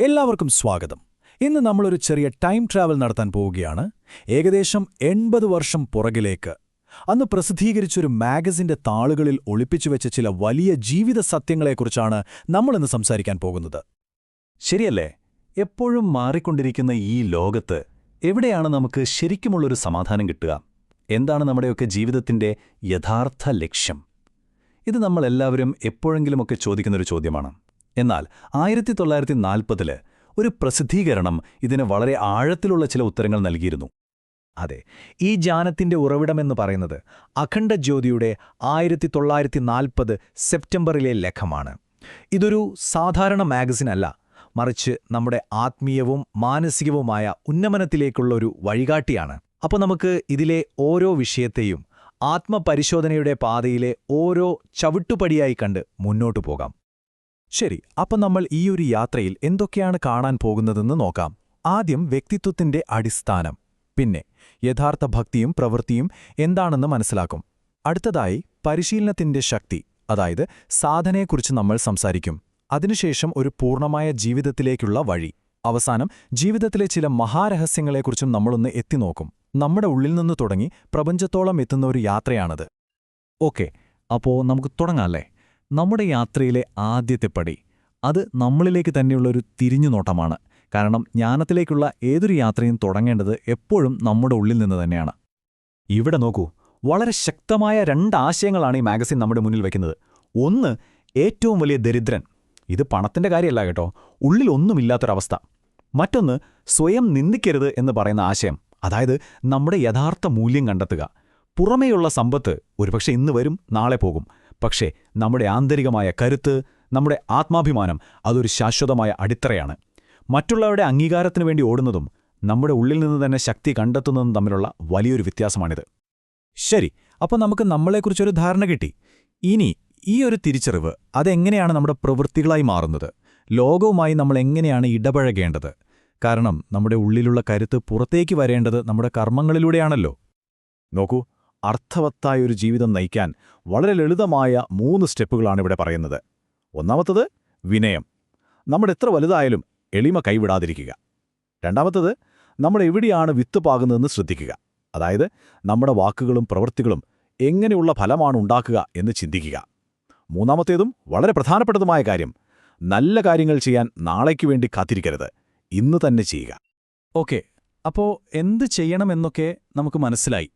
എല്ലാവർക്കും സ്വാഗതം. ഇന്ന് നമ്മളൊരു ചെറിയ ടൈം ട്രാവൽ നടത്താൻ പോവുകയാണ്. ഏകദേശം എൺപത് വർഷം പുറകിലേക്ക്. അന്ന് പ്രസിദ്ധീകരിച്ചൊരു മാഗസിന്റെ താളുകളിൽ ഒളിപ്പിച്ചുവെച്ച ചില വലിയ ജീവിത സത്യങ്ങളെക്കുറിച്ചാണ് നമ്മളിന്ന് സംസാരിക്കാൻ പോകുന്നത്. ശരിയല്ലേ? എപ്പോഴും മാറിക്കൊണ്ടിരിക്കുന്ന ഈ ലോകത്ത് എവിടെയാണ് നമുക്ക് ശരിക്കുമുള്ളൊരു സമാധാനം കിട്ടുക? എന്താണ് നമ്മുടെയൊക്കെ ജീവിതത്തിന്റെ യഥാർത്ഥ ലക്ഷ്യം? ഇത് നമ്മളെല്ലാവരും എപ്പോഴെങ്കിലുമൊക്കെ ചോദിക്കുന്നൊരു ചോദ്യമാണ്. എന്നാൽ ആയിരത്തി തൊള്ളായിരത്തി നാൽപ്പതിൽ ഒരു പ്രസിദ്ധീകരണം ഇതിന് വളരെ ആഴത്തിലുള്ള ചില ഉത്തരങ്ങൾ നൽകിയിരുന്നു. അതെ ഈ ജാനത്തിന്റെ ഉറവിടമെന്ന് പറയുന്നത് അഖണ്ഡ ജ്യോതിയുടെ ആയിരത്തി തൊള്ളായിരത്തി നാൽപ്പത് സെപ്റ്റംബറിലെ ലേഖമാണ്. ഇതൊരു സാധാരണ മാഗസിൻ അല്ല മറിച്ച് നമ്മുടെ ആത്മീയവും മാനസികവുമായ ഉന്നമനത്തിലേക്കുള്ള ഒരു വഴികാട്ടിയാണ്. അപ്പോൾ നമുക്ക് ഇതിലെ ഓരോ വിഷയത്തെയും ആത്മപരിശോധനയുടെ പാതയിലെ ഓരോ ചവിട്ടുപടിയായി കണ്ട് മുന്നോട്ടു പോകാം. ശരി അപ്പം നമ്മൾ ഈ ഒരു യാത്രയിൽ എന്തൊക്കെയാണ് കാണാൻ പോകുന്നതെന്ന് നോക്കാം. ആദ്യം വ്യക്തിത്വത്തിന്റെ അടിസ്ഥാനം പിന്നെ യഥാർത്ഥ ഭക്തിയും പ്രവൃത്തിയും എന്താണെന്ന് മനസ്സിലാക്കും. അടുത്തതായി പരിശീലനത്തിന്റെ ശക്തി അതായത് സാധനയെക്കുറിച്ച് നമ്മൾ സംസാരിക്കും. അതിനുശേഷം ഒരു പൂർണമായ ജീവിതത്തിലേക്കുള്ള വഴി. അവസാനം ജീവിതത്തിലെ ചില മഹാരഹസ്യങ്ങളെക്കുറിച്ചും നമ്മളൊന്ന് എത്തിനോക്കും നമ്മുടെ ഉള്ളിൽ നിന്ന് തുടങ്ങി പ്രപഞ്ചത്തോളം എത്തുന്ന ഒരു യാത്രയാണത്. ഓക്കെ അപ്പോൾ നമുക്ക് തുടങ്ങാല്ലേ നമ്മുടെ യാത്രയിലെ ആദ്യത്തെ പടി അത് നമ്മളിലേക്ക് തന്നെയുള്ളൊരു തിരിഞ്ഞുനോട്ടമാണ് കാരണം ജ്ഞാനത്തിലേക്കുള്ള ഏതൊരു യാത്രയും തുടങ്ങേണ്ടത് എപ്പോഴും നമ്മുടെ ഉള്ളിൽ നിന്ന് തന്നെയാണ്. ഇവിടെ നോക്കൂ വളരെ ശക്തമായ രണ്ട് ആശയങ്ങളാണ് ഈ മാഗസിൻ നമ്മുടെ മുന്നിൽ വയ്ക്കുന്നത് ഒന്ന് ഏറ്റവും വലിയ ദരിദ്രൻ. ഇത് പണത്തിന്റെ കാര്യമല്ല കേട്ടോ ഉള്ളിൽ ഒന്നുമില്ലാത്തൊരവസ്ഥ. മറ്റൊന്ന് സ്വയം നിന്ദിക്കരുത് എന്ന് പറയുന്ന ആശയം അതായത് നമ്മുടെ യഥാർത്ഥ മൂല്യം കണ്ടെത്തുക. പുറമേയുള്ള സമ്പത്ത് ഒരുപക്ഷെ ഇന്ന് വരും നാളെ പോകും. പക്ഷേ നമ്മുടെ ആന്തരികമായ കരുത്ത് നമ്മുടെ ആത്മാഭിമാനം അതൊരു ശാശ്വതമായ അടിത്തറയാണ്. മറ്റുള്ളവരുടെ അംഗീകാരത്തിനു വേണ്ടി ഓടുന്നതും നമ്മുടെ ഉള്ളിൽ നിന്ന് തന്നെ ശക്തി കണ്ടെത്തുന്നതും തമ്മിലുള്ള വലിയൊരു വ്യത്യാസമാണിത്. ശരി അപ്പോൾ നമുക്ക് നമ്മളെക്കുറിച്ചൊരു ധാരണ കിട്ടി. ഇനി ഈ ഒരു തിരിച്ചറിവ് അതെങ്ങനെയാണ് നമ്മുടെ പ്രവൃത്തികളായി മാറുന്നത്? ലോകവുമായി നമ്മൾ എങ്ങനെയാണ് ഇടപഴകേണ്ടത്? കാരണം നമ്മുടെ ഉള്ളിലുള്ള കരുത്ത് പുറത്തേക്ക് വരേണ്ടത് നമ്മുടെ കർമ്മങ്ങളിലൂടെയാണല്ലോ. നോക്കൂ അർത്ഥവത്തായ ഒരു ജീവിതം നയിക്കാൻ വളരെ ലളിതമായ മൂന്ന് സ്റ്റെപ്പുകളാണ് ഇവിടെ പറയുന്നത്. ഒന്നാമത്തത് വിനയം. നമ്മുടെ എത്ര വലുതായാലും എളിമ കൈവിടാതിരിക്കുക. രണ്ടാമത്തത് നമ്മൾ എവിടെയാണ് വിത്ത് പാകുന്നതെന്ന് ശ്രദ്ധിക്കുക. അതായത് നമ്മുടെ വാക്കുകളും പ്രവൃത്തികളും എങ്ങനെയുള്ള ഫലമാണ് ഉണ്ടാക്കുക എന്ന് ചിന്തിക്കുക. മൂന്നാമത്തേതും വളരെ പ്രധാനപ്പെട്ടതുമായ കാര്യം നല്ല കാര്യങ്ങൾ ചെയ്യാൻ നാളേക്ക് വേണ്ടി കാത്തിരിക്കരുത്. ഇന്ന് തന്നെ ചെയ്യുക. ഓക്കെ. അപ്പോൾ എന്ത് ചെയ്യണമെന്നൊക്കെ നമുക്ക് മനസ്സിലായി.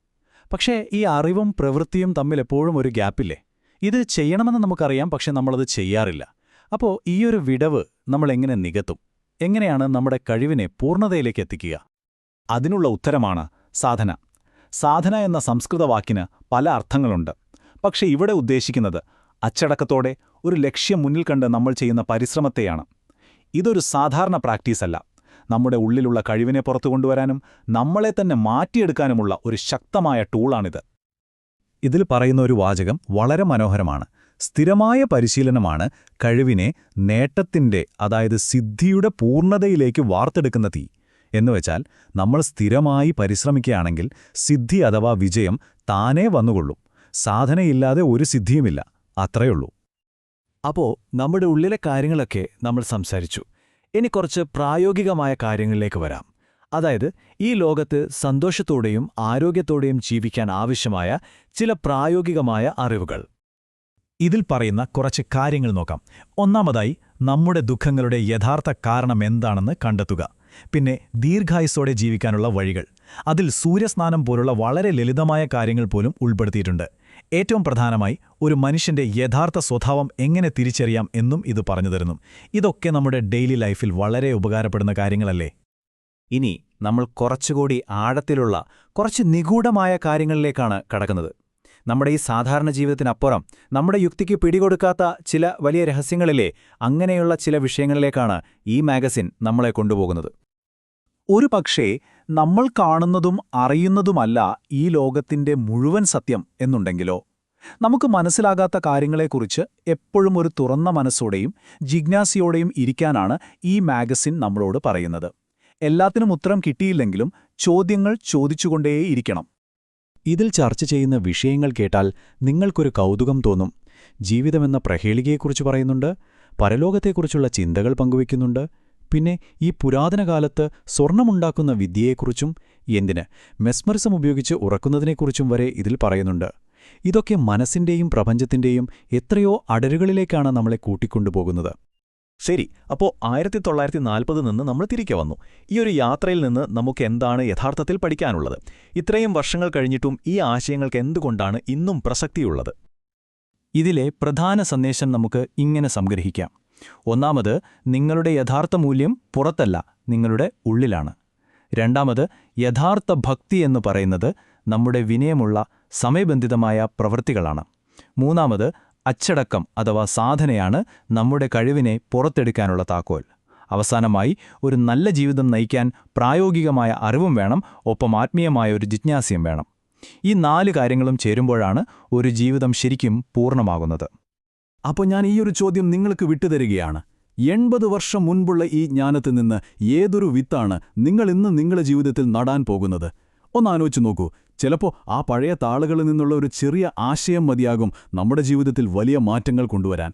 പക്ഷേ ഈ അറിവും പ്രവൃത്തിയും തമ്മിൽ എപ്പോഴും ഒരു ഗ്യാപ്പില്ലേ? ഇത് ചെയ്യണമെന്ന് നമുക്കറിയാം പക്ഷെ നമ്മളത് ചെയ്യാറില്ല. അപ്പോൾ ഈയൊരു വിടവ് നമ്മൾ എങ്ങനെ നികത്തും? എങ്ങനെയാണ് നമ്മുടെ കഴിവിനെ പൂർണതയിലേക്ക് എത്തിക്കുക? അതിനുള്ള ഉത്തരമാണ് സാധന. സാധന എന്ന സംസ്കൃത വാക്കിന് പല അർത്ഥങ്ങളുണ്ട്. പക്ഷെ ഇവിടെ ഉദ്ദേശിക്കുന്നത് അച്ചടക്കത്തോടെ ഒരു ലക്ഷ്യം മുന്നിൽ കണ്ട് നമ്മൾ ചെയ്യുന്ന പരിശ്രമത്തെയാണ്. ഇതൊരു സാധാരണ പ്രാക്ടീസല്ല. നമ്മുടെ ഉള്ളിലുള്ള കഴിവിനെ പുറത്തു കൊണ്ടുവരാനും നമ്മളെ തന്നെ മാറ്റിയെടുക്കാനുമുള്ള ഒരു ശക്തമായ ടൂളാണിത്. ഇതിൽ പറയുന്ന ഒരു വാചകം വളരെ മനോഹരമാണ്. സ്ഥിരമായ പരിശീലനമാണ് കഴിവിനെ നേട്ടത്തിന്റെ അതായത് സിദ്ധിയുടെ പൂർണതയിലേക്ക് വാർത്തെടുക്കുന്ന തീ. എന്നുവെച്ചാൽ നമ്മൾ സ്ഥിരമായി പരിശ്രമിക്കുകയാണെങ്കിൽ സിദ്ധി അഥവാ വിജയം താനേ വന്നുകൊള്ളും. സാധനയില്ലാതെ ഒരു സിദ്ധിയുമില്ല. അത്രയുള്ളൂ. അപ്പോൾ നമ്മുടെ ഉള്ളിലെ കാര്യങ്ങളൊക്കെ നമ്മൾ സംസാരിച്ചു. ഇനി കുറച്ച് പ്രായോഗികമായ കാര്യങ്ങളിലേക്ക് വരാം. അതായത് ഈ ലോകത്ത് സന്തോഷത്തോടെയും ആരോഗ്യത്തോടെയും ജീവിക്കാൻ ആവശ്യമായ ചില പ്രായോഗികമായ അറിവുകൾ. ഇതിൽ പറയുന്ന കുറച്ച് കാര്യങ്ങൾ നോക്കാം. ഒന്നാമതായി നമ്മുടെ ദുഃഖങ്ങളുടെ യഥാർത്ഥ കാരണം എന്താണെന്ന് കണ്ടെത്തുക. പിന്നെ ദീർഘായുസ്സോടെ ജീവിക്കാനുള്ള വഴികൾ. അതിൽ സൂര്യസ്നാനം പോലുള്ള വളരെ ലളിതമായ കാര്യങ്ങൾ പോലും ഉൾപ്പെടുത്തിയിട്ടുണ്ട്. ഏറ്റവും പ്രധാനമായി ഒരു മനുഷ്യന്റെ യഥാർത്ഥ സ്വഭാവം എങ്ങനെ തിരിച്ചറിയാം എന്നും ഇത് പറഞ്ഞു തരുന്നു. ഇതൊക്കെ നമ്മുടെ ഡെയിലി ലൈഫിൽ വളരെ ഉപകാരപ്പെടുന്ന കാര്യങ്ങളല്ലേ? ഇനി നമ്മൾ കുറച്ചുകൂടി ആഴത്തിലുള്ള കുറച്ച് നിഗൂഢമായ കാര്യങ്ങളിലേക്കാണ് കടക്കുന്നത്. നമ്മുടെ ഈ സാധാരണ ജീവിതത്തിനപ്പുറം നമ്മുടെ യുക്തിക്ക് പിടികൊടുക്കാത്ത ചില വലിയ രഹസ്യങ്ങളിലെ അങ്ങനെയുള്ള ചില വിഷയങ്ങളിലേക്കാണ് ഈ മാഗസിൻ നമ്മളെ കൊണ്ടുപോകുന്നത്. ഒരു പക്ഷേ നമ്മൾ കാണുന്നതും അറിയുന്നതുമല്ല ഈ ലോകത്തിന്റെ മുഴുവൻ സത്യം എന്നുണ്ടെങ്കിലോ? നമുക്ക് മനസ്സിലാകാത്ത കാര്യങ്ങളെക്കുറിച്ച് എപ്പോഴും ഒരു തുറന്ന മനസ്സോടെയും ജിജ്ഞാസയോടെയും ഇരിക്കാനാണ് ഈ മാഗസിൻ നമ്മളോട് പറയുന്നത്. എല്ലാത്തിനും ഉത്തരം കിട്ടിയില്ലെങ്കിലും ചോദ്യങ്ങൾ ചോദിച്ചുകൊണ്ടേയിരിക്കണം. ഇതിൽ ചർച്ച ചെയ്യുന്ന വിഷയങ്ങൾ കേട്ടാൽ നിങ്ങൾക്കൊരു കൗതുകം തോന്നും. ജീവിതമെന്ന പ്രഹേളികയെക്കുറിച്ച് പറയുന്നുണ്ട് പരലോകത്തെക്കുറിച്ചുള്ള ചിന്തകൾ പങ്കുവയ്ക്കുന്നുണ്ട് പിന്നെ ഈ പുരാതന കാലത്ത് സ്വർണമുണ്ടാക്കുന്ന വിദ്യയെക്കുറിച്ചും എന്തിന് മെസ്മറിസം ഉപയോഗിച്ച് ഉറക്കുന്നതിനെക്കുറിച്ചും വരെ ഇതിൽ പറയുന്നുണ്ട്. ഇതൊക്കെ മനസ്സിന്റെയും പ്രപഞ്ചത്തിന്റെയും എത്രയോ അടരുകളിലേക്കാണ് നമ്മളെ കൂട്ടിക്കൊണ്ടുപോകുന്നത്. ശരി അപ്പോൾ ആയിരത്തി തൊള്ളായിരത്തി നാൽപ്പത് നിന്ന് നമ്മൾ തിരികെ വന്നു. ഈ ഒരു യാത്രയിൽ നിന്ന് നമുക്ക് എന്താണ് യഥാർത്ഥത്തിൽ പഠിക്കാനുള്ളത്? ഇത്രയും വർഷങ്ങൾ കഴിഞ്ഞിട്ടും ഈ ആശയങ്ങൾക്ക് എന്തുകൊണ്ടാണ് ഇന്നും പ്രസക്തിയുള്ളത്? ഇതിലെ പ്രധാന സന്ദേശം നമുക്ക് ഇങ്ങനെ സംഗ്രഹിക്കാം. ഒന്നാമത് നിങ്ങളുടെ യഥാർത്ഥ മൂല്യം പുറത്തല്ല നിങ്ങളുടെ ഉള്ളിലാണ്. രണ്ടാമത് യഥാർത്ഥ ഭക്തി എന്ന് പറയുന്നത് നമ്മുടെ വിനയമുള്ള സമയബന്ധിതമായ പ്രവൃത്തികളാണ്. മൂന്നാമത് അച്ചടക്കം അഥവാ സാധനയാണ് നമ്മുടെ കഴിവിനെ പുറത്തെടുക്കാനുള്ള താക്കോൽ. അവസാനമായി ഒരു നല്ല ജീവിതം നയിക്കാൻ പ്രായോഗികമായ അറിവും വേണം ഒപ്പം ആത്മീയമായ ഒരു ജിജ്ഞാസ്യം വേണം. ഈ നാല് കാര്യങ്ങളും ചേരുമ്പോഴാണ് ഒരു ജീവിതം ശരിക്കും പൂർണമാകുന്നത്. അപ്പോൾ ഞാൻ ഈ ഒരു ചോദ്യം നിങ്ങൾക്ക് വിട്ടുതരികയാണ്. എൺപത് വർഷം മുൻപുള്ള ഈ ജ്ഞാനത്തിൽ നിന്ന് ഏതൊരു വിത്താണ് നിങ്ങൾ ഇന്ന് നിങ്ങളുടെ ജീവിതത്തിൽ നടാൻ പോകുന്നത്? ഒന്നാലോചിച്ച് നോക്കൂ. ചിലപ്പോൾ ആ പഴയ താളുകളിൽ നിന്നുള്ള ഒരു ചെറിയ ആശയം മതിയാകും നമ്മുടെ ജീവിതത്തിൽ വലിയ മാറ്റങ്ങൾ കൊണ്ടുവരാൻ.